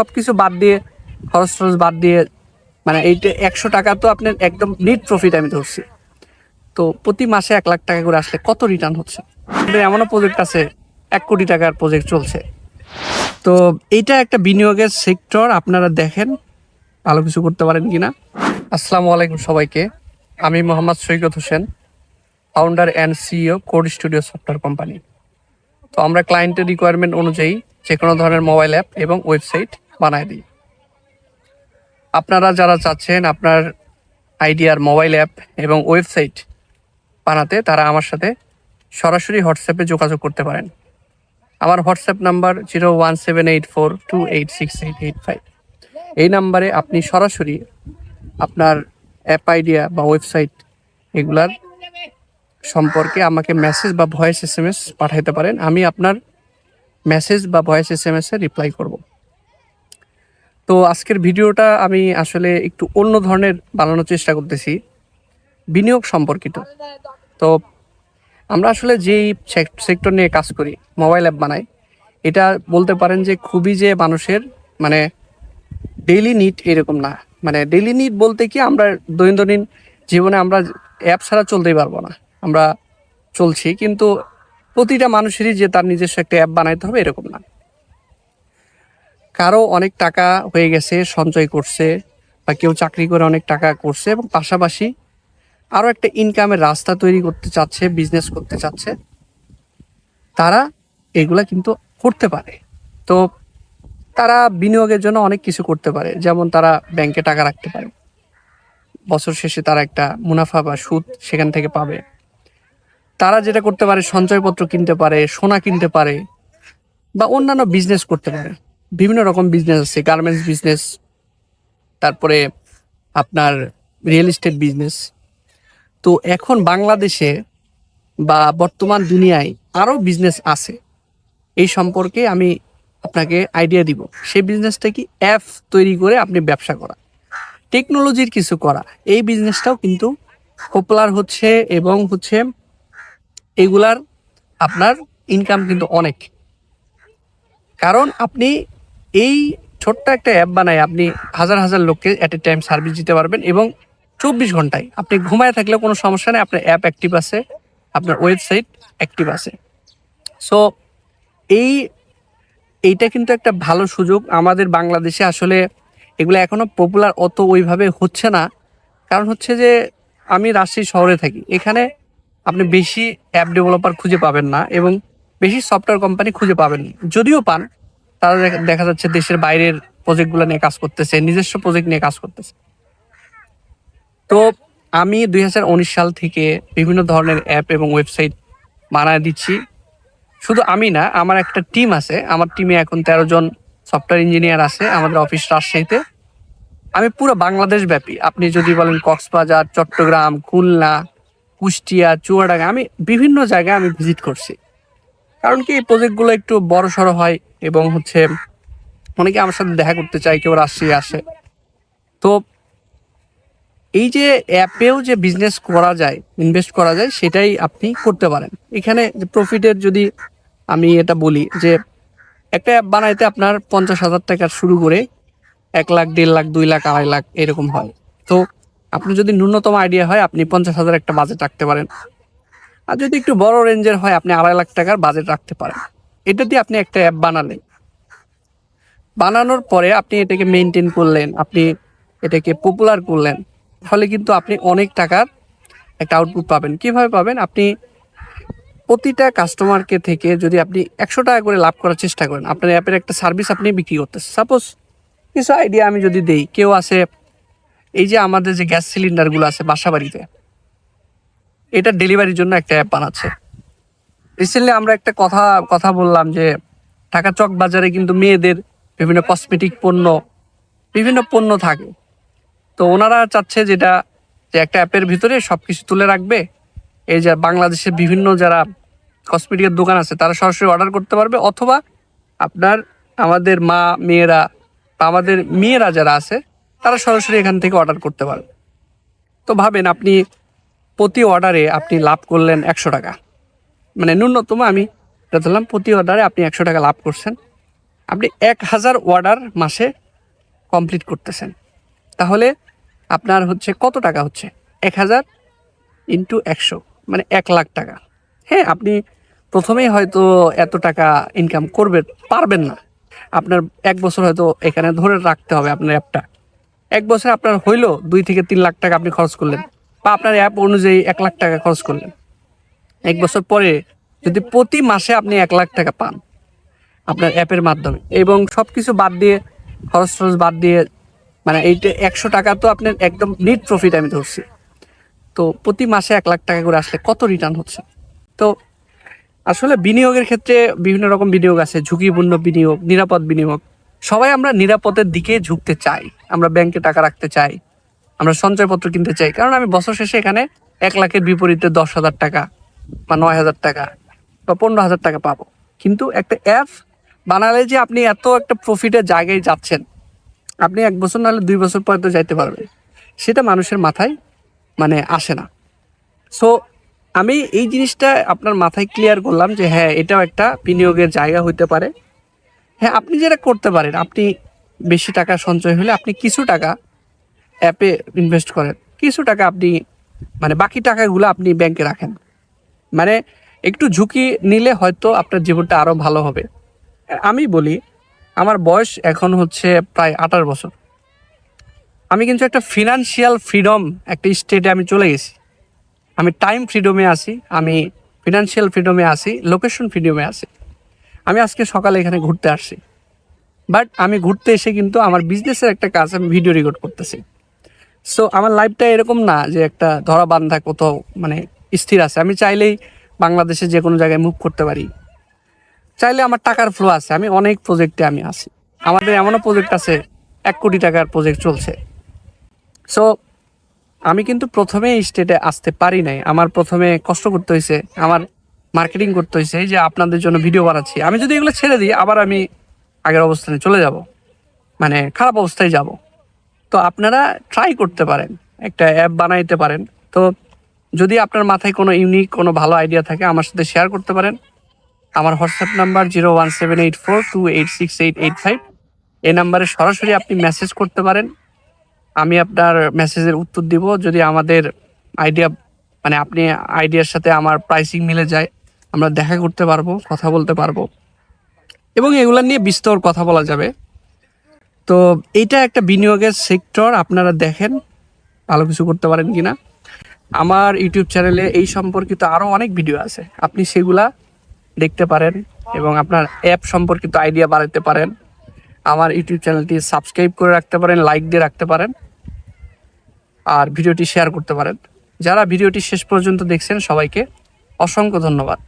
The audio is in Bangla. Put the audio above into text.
সব কিছু বাদ দিয়ে, খরচ টরচ বাদ দিয়ে মানে এইটা একশো টাকা তো আপনার একদম নিট প্রফিট আমি ধরছি। তো প্রতি মাসে এক লাখ টাকা করে আসলে কত রিটার্ন হচ্ছে? এমনও প্রজেক্ট আছে, এক কোটি টাকার প্রজেক্ট চলছে। তো এইটা একটা বিনিয়োগের সেক্টর আপনারা দেখেন ভালো কিছু করতে পারেন কিনা। আসসালামু আলাইকুম সবাইকে। আমি Mohammad Saikat Hossain founder and CEO code studio software company তো আমরা ক্লায়েন্টের রিকোয়ারমেন্ট অনুযায়ী যে কোনো ধরনের মোবাইল অ্যাপ এবং ওয়েবসাইট বানায় দিই। আপনারা যারা চাচ্ছেন আপনার আইডিয়ার মোবাইল অ্যাপ এবং ওয়েবসাইট বানাতে, তারা আমার সাথে সরাসরি হোয়াটসঅ্যাপে যোগাযোগ করতে পারেন। আমার WhatsApp number zero one seven eight four two eight six eight eight five. এই নাম্বারে আপনি সরাসরি আপনার অ্যাপ আইডিয়া বা ওয়েবসাইট এগুলার সম্পর্কে আমাকে মেসেজ বা ভয়েস এস এম এস পাঠাইতে পারেন। আমি আপনার মেসেজ বা voice S M S reply করব। তো আজকের ভিডিওটা আমি আসলে একটু অন্য ধরনের বানানোর চেষ্টা করতেছি, বিনিয়োগ সম্পর্কিত। তো আমরা আসলে যেই সেক্টর নিয়ে কাজ করি মোবাইল অ্যাপ বানাই, এটা বলতে পারেন যে খুবই যে মানুষের মানে ডেইলি নিড এরকম না। মানে ডেইলি নিড বলতে কি আমরা দৈনন্দিন জীবনে আমরা অ্যাপ ছাড়া চলতেই পারব না। আমরা চলছি, কিন্তু প্রতিটা মানুষেরই যে তার নিজস্ব একটা অ্যাপ বানাইতে হবে এরকম না। কারও অনেক টাকা হয়ে গেছে, সঞ্চয় করছে বা কেউ চাকরি করে অনেক টাকা করছে এবং পাশাপাশি আরও একটা ইনকামের রাস্তা তৈরি করতে চাচ্ছে বিজনেস করতে চাচ্ছে, তারা এগুলা কিন্তু করতে পারে। তো তারা বিনিয়োগের জন্য অনেক কিছু করতে পারে, যেমন তারা ব্যাংকে টাকা রাখতে পারে। বছর শেষে তারা একটা মুনাফা বা সুদ সেখান থেকে পাবে। তারা যেটা করতে পারে, সঞ্চয়পত্র কিনতে পারে, সোনা কিনতে পারে বা অন্যান্য বিজনেস করতে পারে। বিভিন্ন রকম বিজনেস আছে গার্মেন্টস বিজনেস তারপরে আপনার রিয়েল এস্টেট বিজনেস তো এখন বাংলাদেশে বা বর্তমান দুনিয়ায় আরও বিজনেস আছে। এই সম্পর্কে আমি আপনাকে আইডিয়া দিব। সেই বিজনেসটা কি অ্যাপ তৈরি করে আপনি ব্যবসা করা। টেকনোলজির কিছু করা। এই বিজনেসটাও কিন্তু পপুলার হচ্ছে এবং হচ্ছে এগুলার আপনার ইনকাম কিন্তু অনেক। কারণ আপনি এই ছোট্ট একটা অ্যাপ বানায় আপনি হাজার হাজার লোককে অ্যাট এ টাইম সার্ভিস দিতে পারবেন এবং চব্বিশ ঘন্টায় আপনি ঘুমায় থাকলে কোনো সমস্যা নেই, আপনার অ্যাপ অ্যাক্টিভ আছে, আপনার ওয়েবসাইট অ্যাক্টিভ আছে। সো এই, এইটা কিন্তু একটা ভালো সুযোগ। আমাদের বাংলাদেশে আসলে এগুলো এখনও পপুলার অত ওইভাবে হচ্ছে না। কারণ হচ্ছে যে, আমি রাজশাহী শহরে থাকি। এখানে আপনি বেশি অ্যাপ ডেভেলপার খুঁজে পাবেন না এবং বেশি সফটওয়্যার কোম্পানি খুঁজে পাবেন যদিও পান তারা দেখা- যাচ্ছে দেশের বাইরের প্রজেক্টগুলো নিয়ে কাজ করতেছে, নিজস্ব প্রজেক্ট নিয়ে কাজ করতেছে। তো আমি দুই হাজার উনিশ সাল থেকে বিভিন্ন ধরনের অ্যাপ এবং ওয়েবসাইট বানায় দিচ্ছি। শুধু আমি না, আমার একটা টিম আছে। আমার টিমে এখন তেরো জন সফটওয়্যার ইঞ্জিনিয়ার আছে আমাদের অফিস রাজশাহীতে। আমি পুরো বাংলাদেশ ব্যাপী। আপনি যদি বলেন কক্সবাজার, চট্টগ্রাম, খুলনা, কুষ্টিয়া, চুয়াডাঙ্গা, আমি বিভিন্ন জায়গায় আমি ভিজিট করছি। কারণ কি, এই প্রজেক্টগুলো একটু বড় সড়ো হয় এবং হচ্ছে অনেকে আমার সাথে দেখা করতে চায়, কেউ রাজশাহী আসে। তো এই যে অ্যাপেও যে বিজনেস করা যায় ইনভেস্ট করা যায়, সেটাই আপনি করতে পারেন। এখানে প্রফিটের যদি আমি এটা বলি যে একটা অ্যাপ বানাইতে আপনার পঞ্চাশ হাজার টাকা শুরু করে এক লাখ, দেড় লাখ, দুই লাখ, আড়াই লাখ এরকম হয়। তো আপনি যদি ন্যূনতম আইডিয়া হয়, আপনি পঞ্চাশ হাজার একটা বাজেট রাখতে পারেন। আর যদি একটু বড় রেঞ্জের হয়, আপনি আড়াই লাখ টাকার বাজেট রাখতে পারেন। এটা দিয়ে আপনি একটা অ্যাপ বানালেন। বানানোর পরে আপনি এটাকে মেনটেন করলেন, আপনি এটাকে পপুলার করলেন ফলে কিন্তু আপনি অনেক টাকার একটা আউটপুট পাবেন। কীভাবে পাবেন? আপনি প্রতিটা কাস্টমারকে থেকে যদি আপনি একশো টাকা করে লাভ করার চেষ্টা করেন, আপনার অ্যাপের একটা সার্ভিস আপনি বিক্রি করতেছেন। সাপোজ কিছু আইডিয়া আমি যদি দেই, কেউ আছে এই যে আমাদের যে গ্যাস সিলিন্ডারগুলো আছে বাসা বাড়িতে এটা ডেলিভারির জন্য একটা অ্যাপ বানাচ্ছে। রিসেন্টলি আমরা একটা কথা কথা বললাম যে ঢাকা চক বাজারে কিন্তু মেয়েদের বিভিন্ন কসমেটিক পণ্য, বিভিন্ন পণ্য থাকে। তো ওনারা চাচ্ছে যেটা, যে একটা অ্যাপের ভিতরে সব কিছু তুলে রাখবে। এই যে বাংলাদেশের বিভিন্ন যারা কসমেটিকের দোকান আছে, তারা সরাসরি অর্ডার করতে পারবে। অথবা আপনার আমাদের মা, মেয়েরা বা আমাদের মেয়েরা যারা আছে, তারা সরাসরি এখান থেকে অর্ডার করতে পারবে। তো ভাবেন, আপনি প্রতি অর্ডারে আপনি লাভ করলেন একশো টাকা। মানে ন্যূনতম আমি ধরলাম প্রতি অর্ডারে আপনি একশো টাকা লাভ করছেন। আপনি এক হাজার অর্ডার মাসে কমপ্লিট করতেছেন। তাহলে আপনার হচ্ছে কত টাকা হচ্ছে? এক হাজার ইন্টু একশো মানে এক লাখ টাকা। হ্যাঁ আপনি প্রথমেই হয়তো এত টাকা ইনকাম করবেন পারবেন না। আপনার এক বছর হয়তো এখানে ধরে রাখতে হবে আপনার অ্যাপটা এক বছর আপনার হইল দুই থেকে তিন লাখ টাকা আপনি খরচ করলেন। বা আপনার অ্যাপ অনুযায়ী এক লাখ টাকা খরচ করলেন। এক বছর পরে যদি প্রতি মাসে আপনি এক লাখ টাকা পান আপনার অ্যাপের মাধ্যমে এবং সব কিছু বাদ দিয়ে খরচ টরচ বাদ দিয়ে মানে এইটা একশো টাকা তো আপনার একদম নিট প্রফিট আমি ধরছি। তো প্রতি মাসে এক লাখ টাকা করে আসলে কত রিটার্ন হচ্ছে? তো আসলে বিনিয়োগের ক্ষেত্রে বিভিন্ন রকম বিনিয়োগ আছে ঝুঁকিপূর্ণ বিনিয়োগ নিরাপদ বিনিয়োগ। সবাই আমরা নিরাপদের দিকে ঝুঁকতে চাই। আমরা ব্যাংকে টাকা রাখতে চাই। আমরা সঞ্চয়পত্র কিনতে চাই। কারণ আমি বছর শেষে এখানে এক লাখের বিপরীতে দশ হাজার টাকা বা নয় হাজার টাকা বা পনেরো হাজার টাকা পাবো। কিন্তু একটা অ্যাপ বানালে যে আপনি এত একটা প্রফিটের জায়গায় যাচ্ছেন, আপনি এক বছর নাহলে দুই বছর পরে তো যাইতে পারবেন। সেটা মানুষের মাথায় মানে আসে না। সো আমি এই জিনিসটা আপনার মাথায় ক্লিয়ার করলাম যে হ্যাঁ এটাও একটা বিনিয়োগের জায়গা হইতে পারে। হ্যাঁ আপনি যেটা করতে পারেন, আপনি বেশি টাকা সঞ্চয় হলে আপনি কিছু টাকা অ্যাপে ইনভেস্ট করেন। কিছু টাকা আপনি মানে বাকি টাকাগুলো আপনি ব্যাংকে রাখেন। মানে একটু ঝুঁকি নিলে হয়তো আপনার জীবনটা আরও ভালো হবে। আমি বলি, আমার বয়স এখন হচ্ছে প্রায় আঠারো বছর। আমি কিন্তু একটা ফিনান্সিয়াল ফ্রিডম একটা স্টেটে আমি চলে গেছি। আমি টাইম ফ্রিডমে আছি, আমি ফিনান্সিয়াল ফ্রিডমে আছি লোকেশন ফ্রিডমে আছি। আমি আজকে সকালে এখানে ঘুরতে আসছি। বাট আমি ঘুরতে এসে কিন্তু আমার বিজনেসের একটা কাজ আমি ভিডিও রেকর্ড করতেছি। সো আমার লাইফটা এরকম না যে একটা ধরা বান্ধা কোথাও মানে স্থির আছে। আমি চাইলেই বাংলাদেশে যে কোনো জায়গায় মুভ করতে পারি। চাইলে আমার টাকার ফ্লো আছে। আমি অনেক প্রজেক্টে আমি আছি। আমাদের এমনও প্রজেক্ট আছে, এক কোটি টাকার প্রজেক্ট চলছে। সো আমি কিন্তু প্রথমে এই স্টেটে আসতে পারি নাই। আমার প্রথমে কষ্ট করতে হয়েছে আমার মার্কেটিং করতে হয়েছে এই যে আপনাদের জন্য ভিডিও বানাচ্ছি। আমি যদি এগুলো ছেড়ে দিই, আবার আমি আগের অবস্থানে চলে যাব। মানে খারাপ অবস্থায় যাব। তো আপনারা ট্রাই করতে পারেন। একটা অ্যাপ বানাইতে পারেন। তো যদি আপনার মাথায় কোনো ইউনিক কোনো ভালো আইডিয়া থাকে, আমার সাথে শেয়ার করতে পারেন। আমার WhatsApp number zero one seven eight four two eight six eight eight five এই নাম্বারে সরাসরি আপনি মেসেজ করতে পারেন। আমি আপনার মেসেজের উত্তর দিব। যদি আমাদের আইডিয়া মানে আপনি আইডিয়ার সাথে আমার প্রাইসিং মিলে যায়, আমরা দেখা করতে পারব, কথা বলতে পারব। এবং এগুলা নিয়ে বিস্তর কথা বলা যাবে। তো এইটা একটা বিনিয়োগের সেক্টর আপনারা দেখেন, ভালো কিছু করতে পারেন কিনা। আমার ইউটিউব চ্যানেলে এই সম্পর্কিত আরও অনেক ভিডিও আছে। আপনি সেগুলা দেখতে পারেন এবং আপনার অ্যাপ সম্পর্কিত আইডিয়া বাড়াতে পারেন। আমার ইউটিউব চ্যানেলটি সাবস্ক্রাইব করে রাখতে পারেন লাইক দিয়ে রাখতে পারেন, আর ভিডিওটি শেয়ার করতে পারেন। যারা ভিডিওটি শেষ পর্যন্ত দেখছেন, সবাইকে অসংখ্য ধন্যবাদ।